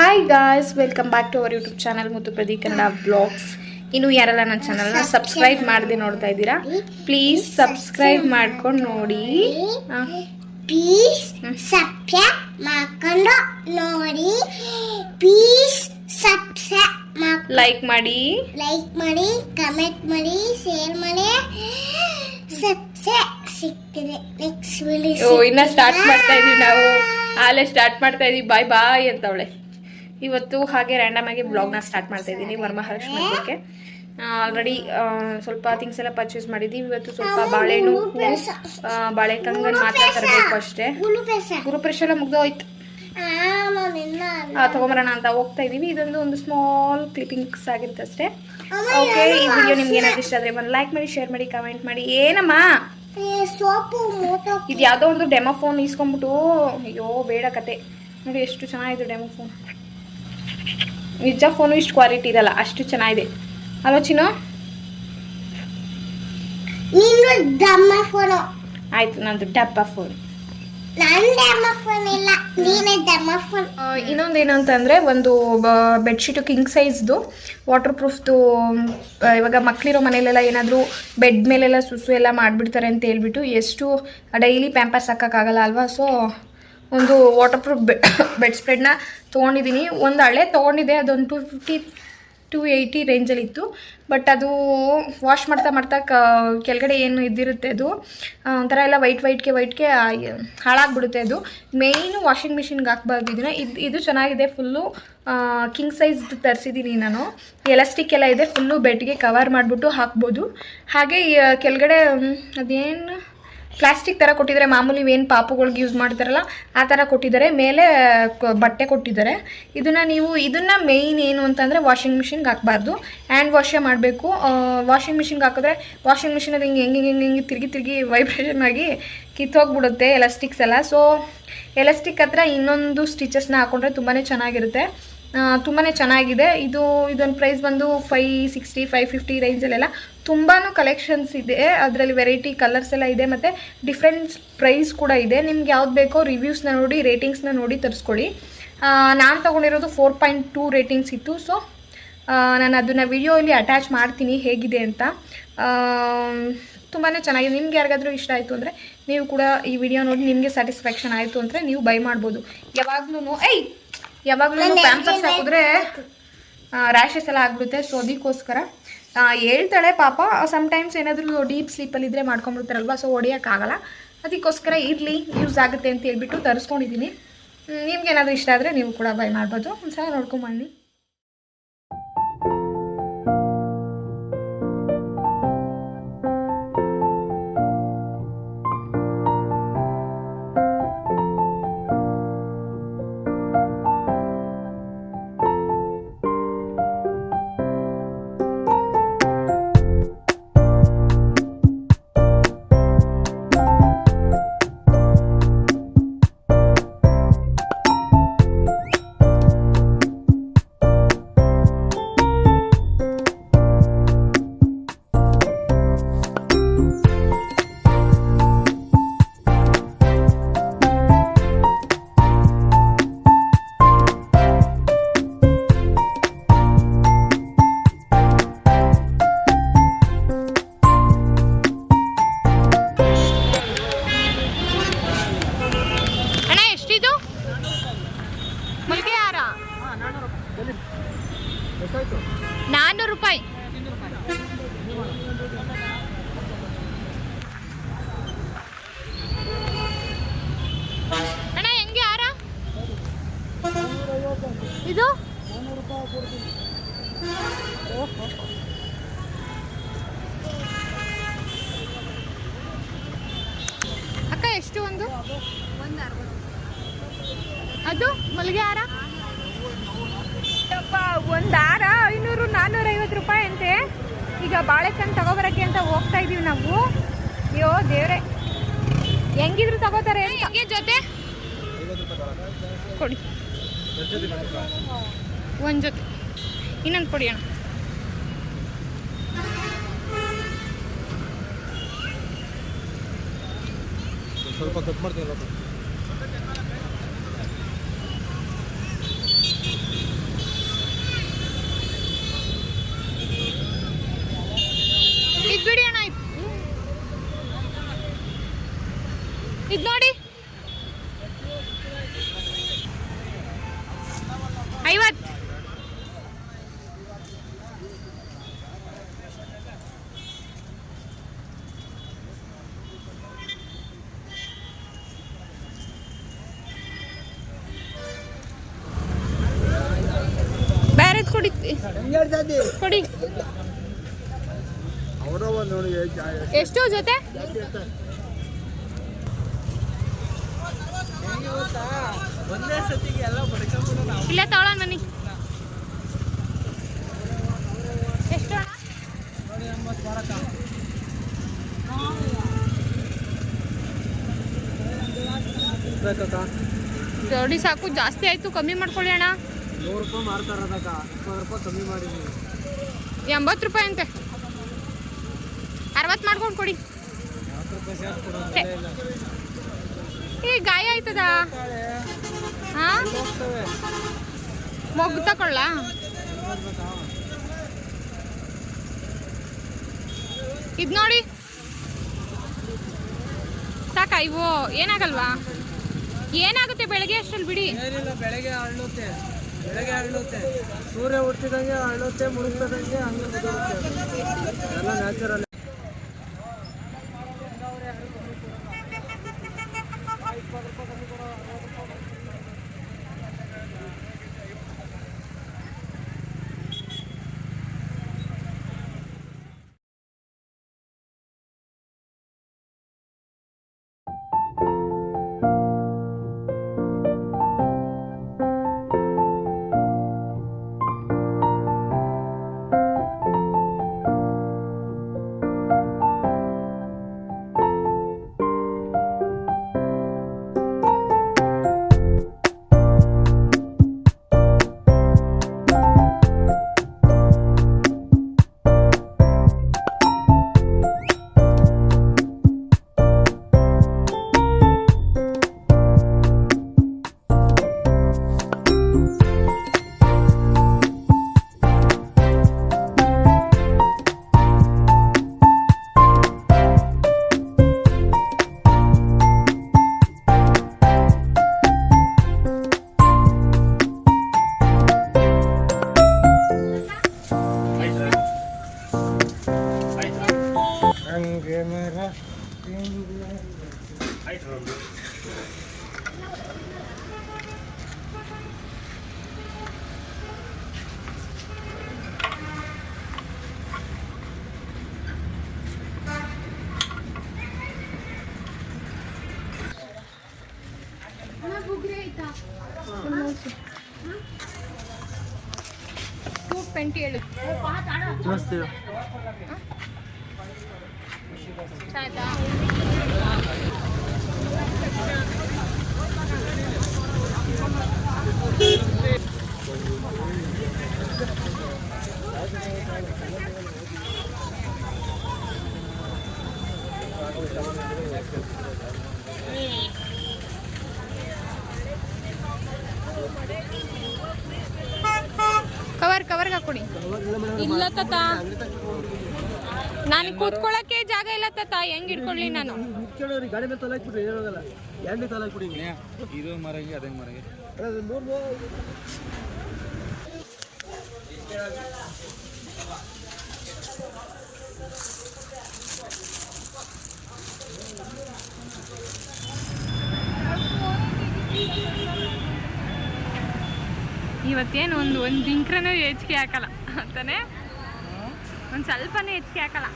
Hi guys welcome back to our YouTube channel ಮತ್ತು ಪ್ರದಿ Kannada blogs ಇನ್ನು ಯಾರೆಲ್ಲ ನನ್ನ ಚಾನಲ್ನ ಸಬ್ಸ್ಕ್ರೈಬ್ ಮಾಡದೆ ನೋಡ್ತಾ ಇದ್ದೀರಾ ಪ್ಲೀಸ್ ಸಬ್ಸ್ಕ್ರೈಬ್ ಮಾಡ್ಕೊಂಡು ನೋಡಿ. ಪ್ಲೀಸ್ ಸಬ್ಸ್ಕ್ರೈಬ್ ಮಾಡ್ಕೊಂಡು ನೋಡಿ. ಪ್ಲೀಸ್ ಸಬ್ಸ್ಕ್ರೈಬ್ ಮಾಡಿ ಲೈಕ್ ಮಾಡಿ. ಲೈಕ್ ಮಾಡಿ ಕಮೆಂಟ್ ಮಾಡಿ ಶೇರ್ ಮಾಡಿ. ಸಬ್ಸ್ಕ್ರೈಬ್ ಸಿಗ್ತದೆ. ನೆಕ್ಸ್ಟ್ ವಿಡಿಯೋ ಓ ಇನ್ನ ಸ್ಟಾರ್ಟ್ ಮಾಡ್ತಾ ಇದೀವಿ ನಾವು. ಆಲೇ ಸ್ಟಾರ್ಟ್ ಮಾಡ್ತಾ ಇದೀವಿ. ಬಾಯ್ ಬಾಯ್ ಅಂತವಳೆ. ಇವತ್ತು ಹಾಗೆ ರ್ಯಾಂಡಮ್ ಆಗಿ ಬ್ಲಾಗ್ನ ಸ್ಟಾರ್ಟ್ ಮಾಡ್ತಾ ಇದ್ದೀನಿ ವರಮಹಾಲಕ್ಷ್ಮಿ ಹಬ್ಬಕ್ಕೆ ಆಲ್ರೆಡಿ ಸ್ವಲ್ಪ ಥಿಂಗ್ಸ್ ಎಲ್ಲ ಪರ್ಚೇಸ್ ಮಾಡಿದ್ದೀವಿ. ಇವತ್ತು ಸ್ವಲ್ಪ ಬಾಳೆಹಣ್ಣು ಬಾಳೆ ಕಂಗನ್ ಮಾತ್ರ ತರಬೇಕು ಅಷ್ಟೇ. ಗುರುಪ್ರವೇಶ ಎಲ್ಲ ಮುಗ್ದೋಯ್ತು. ತಗೊಂಬರೋಣ ಅಂತ ಹೋಗ್ತಾ ಇದೀವಿ ಇದೊಂದು ಒಂದು ಸ್ಮಾಲ್ ಕ್ಲಿಪಿಂಗ್ಸ್ ಆಗಿರುತ್ತೆ ಅಷ್ಟೇ. ಓಕೆ ಈ ವಿಡಿಯೋ ನಿಮ್ಗೆ ಏನಾದ್ರು ಇಷ್ಟ ಆದ್ರೆ ಒಂದು ಲೈಕ್ ಮಾಡಿ ಶೇರ್ ಮಾಡಿ ಕಮೆಂಟ್ ಮಾಡಿ. ಏನಮ್ಮ? ಇದು ಯಾವುದೋ ಒಂದು ಡೆಮೋ ಫೋನ್ ಇಸ್ಕೊಂಡ್ಬಿಟ್ಟು ಅಯ್ಯೋ ಬೇಡ ಕತೆ. ನೋಡಿ ಎಷ್ಟು ಚೆನ್ನಾಗಿದೆ ಡೆಮೋ ಫೋನ್ ನಿಜ ಫೋನು ಇಷ್ಟು ಕ್ವಾಲಿಟಿ ಇರಲ್ಲ ಅಷ್ಟು ಚೆನ್ನಾಗಿದೆ. ಅಲೋ ಚಿನ್ನು? ಆಯ್ತು ನಂದು ಡಬ್ಬ ಫೋನ್ ನನ್ ದಮ್ಮ ಫೋನ್ ಇಲ್ಲ ನೀನೇ ದಮ್ಮ ಫೋನ್ ಇನ್ನೊಂದು ಏನಂತಂದರೆ ಒಂದು ಬೆಡ್ಶೀಟು ಕಿಂಗ್ ಸೈಜ್ದು ವಾಟರ್ ಪ್ರೂಫ್ದು ಇವಾಗ ಮಕ್ಕಳಿರೋ ಮನೇಲೆಲ್ಲ ಏನಾದರೂ ಬೆಡ್ ಮೇಲೆಲ್ಲ ಸುಸು ಎಲ್ಲ ಮಾಡಿಬಿಡ್ತಾರೆ ಅಂತ ಹೇಳ್ಬಿಟ್ಟು ಎಷ್ಟು ಡೈಲಿ ಪ್ಯಾಂಪರ್ಸ್ ಹಾಕೋಕ್ಕಾಗಲ್ಲ ಅಲ್ವಾ? ಸೊ ಒಂದು ವಾಟರ್ ಪ್ರೂಫ್ ಬೆ ಬೆಡ್ ಸ್ಪ್ರೆಡ್ನ ತೊಗೊಂಡಿದ್ದೀನಿ ಒಂದು ಹಳೆ ತೊಗೊಂಡಿದ್ದೆ. ಅದೊಂದು ಟು ಫಿಫ್ಟಿ ಟೂ ಏಯ್ಟಿ ರೇಂಜಲ್ಲಿತ್ತು ಬಟ್ ಅದು ವಾಶ್ ಮಾಡ್ತಾ ಮಾಡ್ತಾ ಕ ಕೆಳಗಡೆ ಏನು ಇದ್ದಿರುತ್ತೆ ಅದು? ಒಂಥರ ಎಲ್ಲ ವೈಟ್ ವೈಟ್ಗೆ ವೈಟ್ಗೆ ಹಾಳಾಗ್ಬಿಡುತ್ತೆ ಅದು. ಮೇಯ್ನು ವಾಷಿಂಗ್ ಮಿಷಿನ್ಗೆ ಹಾಕ್ಬಾರ್ದು ಇದನ್ನ ಇದು ಇದು ಚೆನ್ನಾಗಿದೆ ಫುಲ್ಲು ಕಿಂಗ್ ಸೈಜ್ ತರಿಸಿದ್ದೀನಿ ನಾನು. ಎಲಾಸ್ಟಿಕ್ ಎಲ್ಲ ಇದೆ. ಫುಲ್ಲು ಬೆಡ್ಗೆ ಕವರ್ ಮಾಡಿಬಿಟ್ಟು ಹಾಕ್ಬೋದು. ಹಾಗೆ ಕೆಳಗಡೆ ಅದೇನು? ಪ್ಲಾಸ್ಟಿಕ್ ಥರ ಕೊಟ್ಟಿದ್ದಾರೆ. ಮಾಮೂಲಿ ಏನು ಪಾಪುಗಳಿಗೆ ಯೂಸ್ ಮಾಡ್ತಾರಲ್ಲ, ಆ ಥರ ಕೊಟ್ಟಿದ್ದಾರೆ. ಮೇಲೆ ಬಟ್ಟೆ ಕೊಟ್ಟಿದ್ದಾರೆ. ಇದನ್ನು ನೀವು, ಇದನ್ನು ಮೇಯ್ನ್ ಏನು ಅಂತಂದರೆ ವಾಷಿಂಗ್ ಮಿಷಿನ್ಗೆ ಹಾಕಬಾರ್ದು. ಹ್ಯಾಂಡ್ ವಾಶೇ ಮಾಡಬೇಕು. ವಾಷಿಂಗ್ ಮಿಷಿನ್ಗೆ ಹಾಕಿದ್ರೆ ವಾಷಿಂಗ್ ಮಿಷಿನ್ ಅದು ಹಿಂಗೆ, ಹೆಂಗೆ, ಹಿಂಗೆ ಹಿಂಗೆ ತಿರುಗಿ ತಿರುಗಿ ವೈಬ್ರೇಷನ್ ಆಗಿ ಕಿತ್ತೋಗ್ಬಿಡುತ್ತೆ ಎಲಾಸ್ಟಿಕ್ಸ್ ಎಲ್ಲ. ಸೊ ಎಲಾಸ್ಟಿಕ್ ಹತ್ರ ಇನ್ನೊಂದು ಸ್ಟಿಚಸ್ನ ಹಾಕೊಂಡ್ರೆ ತುಂಬಾ ಚೆನ್ನಾಗಿರುತ್ತೆ. ತುಂಬಾ ಚೆನ್ನಾಗಿದೆ. ಇದು, ಇದೊಂದು ಪ್ರೈಸ್ ಬಂದು ಫೈ ಸಿಕ್ಸ್ಟಿ ಫೈವ್ ಫಿಫ್ಟಿ ರೇಂಜಲ್ಲೆಲ್ಲ ತುಂಬಾ ಕಲೆಕ್ಷನ್ಸ್ ಇದೆ. ಅದರಲ್ಲಿ ವೆರೈಟಿ ಕಲರ್ಸ್ ಎಲ್ಲ ಇದೆ ಮತ್ತು ಡಿಫ್ರೆಂಟ್ ಪ್ರೈಸ್ ಕೂಡ ಇದೆ. ನಿಮ್ಗೆ ಯಾವ್ದು ಬೇಕೋ ರಿವ್ಯೂಸ್ನ ನೋಡಿ ರೇಟಿಂಗ್ಸ್ನ ನೋಡಿ ತರಿಸ್ಕೊಳ್ಳಿ. ನಾನು ತೊಗೊಂಡಿರೋದು ಫೋರ್ ಪಾಯಿಂಟ್ ಟೂ ರೇಟಿಂಗ್ಸ್ ಇತ್ತು. ಸೊ ನಾನು ಅದನ್ನು ವಿಡಿಯೋಲಿ ಅಟ್ಯಾಚ್ ಮಾಡ್ತೀನಿ ಹೇಗಿದೆ ಅಂತ. ತುಂಬಾ ಚೆನ್ನಾಗಿದೆ. ನಿಮ್ಗೆ ಯಾರಿಗಾದರೂ ಇಷ್ಟ ಆಯಿತು ಅಂದರೆ ನೀವು ಕೂಡ ಈ ವಿಡಿಯೋ ನೋಡಿ, ನಿಮಗೆ ಸ್ಯಾಟಿಸ್ಫ್ಯಾಕ್ಷನ್ ಆಯಿತು ಅಂದರೆ ನೀವು ಬೈ ಮಾಡ್ಬೋದು. ಯಾವಾಗ್ಲೂ ಏಯ್ ಯಾವಾಗಲೂ ಪ್ಯಾಂಪರ್ಸ್ ಹಾಕಿದ್ರೆ ರ್ಯಾಷಸ್ ಎಲ್ಲ ಆಗ್ಬಿಡುತ್ತೆ. ಸೊ ಅದಕ್ಕೋಸ್ಕರ ಹೇಳ್ತಾಳೆ ಪಾಪ ಸಮ್ಟೈಮ್ಸ್ ಏನಾದರೂ ಡೀಪ್ ಸ್ಲೀಪಲ್ಲಿದ್ದರೆ ಮಾಡ್ಕೊಂಬಿಡ್ತಾರಲ್ವ ಸೊ ಹೊಡಿಯೋಕ್ಕಾಗಲ್ಲ. ಅದಕ್ಕೋಸ್ಕರ ಇರಲಿ ಯೂಸ್ ಆಗುತ್ತೆ ಅಂತ ಹೇಳ್ಬಿಟ್ಟು ತರಿಸ್ಕೊಂಡಿದ್ದೀನಿ. ನಿಮ್ಗೆ ಏನಾದರೂ ಇಷ್ಟ ಆದರೆ ನೀವು ಕೂಡ ಬೈ ಮಾಡ್ಬೋದು. ಒಂದ್ಸಲ ನೋಡ್ಕೊಂಬನ್ನಿ. ಒಂದು ದಾರ ಐನೂರು ನಾನ್ನೂರ ಐವತ್ತು ರೂಪಾಯಿ ಅಂತೆ. ಈಗ ಬಾಳೆಕಂಡು ತಗೋಬರಕ್ಕೆ ಅಂತ ಹೋಗ್ತಾ ಇದೀವಿ ನಾವು. ಅಯ್ಯೋ ದೇವ್ರೆ. ಹೆಂಗಿದ್ರು ತಗೋತಾರೆ ಹೆಂಗೆ ಜೊತೆ? ಕೊಡಿ. ಒಂದು ಜೊತೆ. ಇನ್ನೊಂದು ಕೊಡಿ ಅಣ್ಣ. ಸ್ವಲ್ಪ ಕಟ್ ಮಾಡ್ತೀನಿ ಕೊಡಿ. ಎಷ್ಟು ಜೊತೆ? ಒಂದೇ ಸತಿಗೆ ನನಗೆ ಇಲ್ಲೇ ಎಷ್ಟು ಜೋಡಿ ಸಾಕು ಜಾಸ್ತಿ ಆಯ್ತು ಕಮ್ಮಿ ಮಾಡ್ಕೊಳ್ಳಿ ಅಣ್ಣ. ನೂರು ರೂಪಾಯಿ ಮಾರ್ತಾರದಕ್ಕ ಇಪ್ಪತ್ತು ರೂಪಾಯಿ ಕಮ್ಮಿ ಮಾಡಿದ್ದೀವಿ ಎಂಬತ್ತು ರೂಪಾಯಿ ಅಂತೆ. ಅರವತ್ತು ಮಾಡ್ಕೊಂಡು ಕೊಡಿ. ಈ ಗಾಯ ಆಯ್ತದ? ಹಾ? ಮೊಗ್ಗು ತಕೊಳ್ಳ? ಇದು ನೋಡಿ. ಸಾಕ ಇವು ಏನಾಗಲ್ವಾ? ಏನಾಗುತ್ತೆ ಬೆಳಗ್ಗೆ ಅಷ್ಟಲ್ಲಿ ಬಿಡಿ. ಬೆಳಗ್ಗೆ ಅರಳುತ್ತೆ. ಬೆಳಗ್ಗೆ ಅರಳುತ್ತೆ. ಸೂರ್ಯ ಹುಟ್ಟಿದಂಗೆ ಅರಳುತ್ತೆ ಮುಳುಗ್ತದಂಗೆ ಹಂಗೆ ಎಲ್ಲ ನ್ಯಾಚುರಲ್ ಟೂ ಟ್ವೆಂಟಿ ಹೇಳಿ ಮಸ್ತ್ ಆಯ್ತಾ ಕವರ್ ಹಾಕೊಡಿ ಇಲ್ಲ ತಾತ. ನಾನು ಕೂತ್ಕೊಳ್ಳಕ್ಕೆ ಜಾಗ ಇಲ್ಲ ತಾತ ಹೆಂಗ್ ಇಟ್ಕೊಳ್ಳಿ ನಾನು? ಇದು ಮರಗೆ ಅದಂಗೆ ಮರಗೆ. ಇವತ್ತೇನು ಒಂದು ಒಂದು ಇಂಕ್ರನೂ ಹೆಚ್ಚಿಗೆ ಹಾಕಲ್ಲ ಅಂತಾನೆ? ಒಂದು ಸ್ವಲ್ಪನೇ ಹೆಚ್ಚಿಗೆ ಹಾಕಲ್ಲ.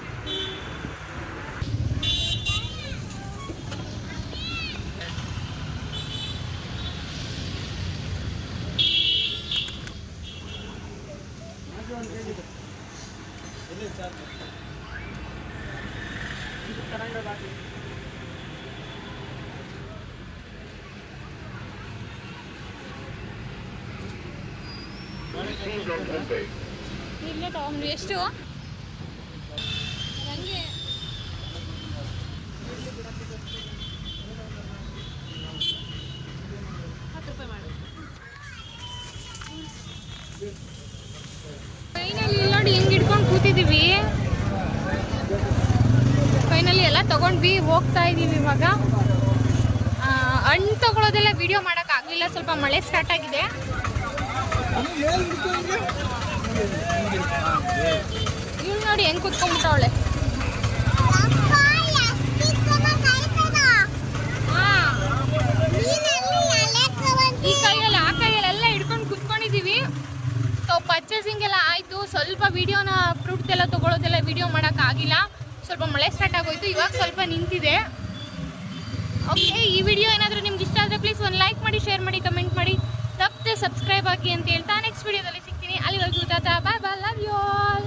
ಇಲ್ಲೇ ತಗೊಂಡು ಎಷ್ಟು? ನನಗೆ ಫೈನಲಿ ನೋಡಿ ಹಿಂಗೆ ಹಿಡ್ಕೊಂಡು ಕೂತಿದ್ದೀವಿ ಫೈನಲಿ ಎಲ್ಲ ತಗೊಂಡ್ವಿ, ಹೋಗ್ತಾ ಇದೀವಿ ಇವಾಗ. ಹಣ್ಣು ತಗೊಳ್ಳೋದೆಲ್ಲ ವಿಡಿಯೋ ಮಾಡೋಕ್ಕಾಗಲಿಲ್ಲ ಸ್ವಲ್ಪ ಮಳೆ ಸ್ಟಾರ್ಟ್ ಆಗಿದೆ. ಇವ್ಳು ನೋಡಿ ಹೆಂಗ್ ಕುತ್ಕೊಂಡ್ಬಿಟ್ಟವಳೆ? ಈ ಕೈಯಲ್ಲಿ, ಆ ಕೈಯಲ್ಲೆಲ್ಲ ಹಿಡ್ಕೊಂಡು ಕುತ್ಕೊಂಡಿದೀವಿ. ಸೊ ಪರ್ಚೇಸಿಂಗ್ ಎಲ್ಲ ಆಯಿತು. ಸ್ವಲ್ಪ ವಿಡಿಯೋನ ಫ್ರೂಟ್ಸ್ ಎಲ್ಲ ತೊಗೊಳೋದೆಲ್ಲ ವಿಡಿಯೋ ಮಾಡೋಕ್ಕಾಗಿಲ್ಲ ಸ್ವಲ್ಪ ಮಳೆ ಸ್ಟಾರ್ಟ್ ಆಗೋಯ್ತು. ಇವಾಗ ಸ್ವಲ್ಪ ನಿಂತಿದೆ. ಓಕೆ ಈ ವಿಡಿಯೋ ಏನಾದರೂ ನಿಮ್ಗೆ ಇಷ್ಟ ಆದರೆ ಪ್ಲೀಸ್ ಒಂದು ಲೈಕ್ ಮಾಡಿ ಶೇರ್ ಮಾಡಿ ಕಮೆಂಟ್ ಮಾಡಿ. ಸಬ್ಸ್ಕ್ರೈಬ್ ಆಗಿ ಅಂತ ಹೇಳ್ತಾ ನೆಕ್ಸ್ಟ್ ವಿಡಿಯೋದಲ್ಲಿ ಸಿಗ್ತೀನಿ. ಅಲ್ಲಿವರೆಗೂ tata bye bye love you all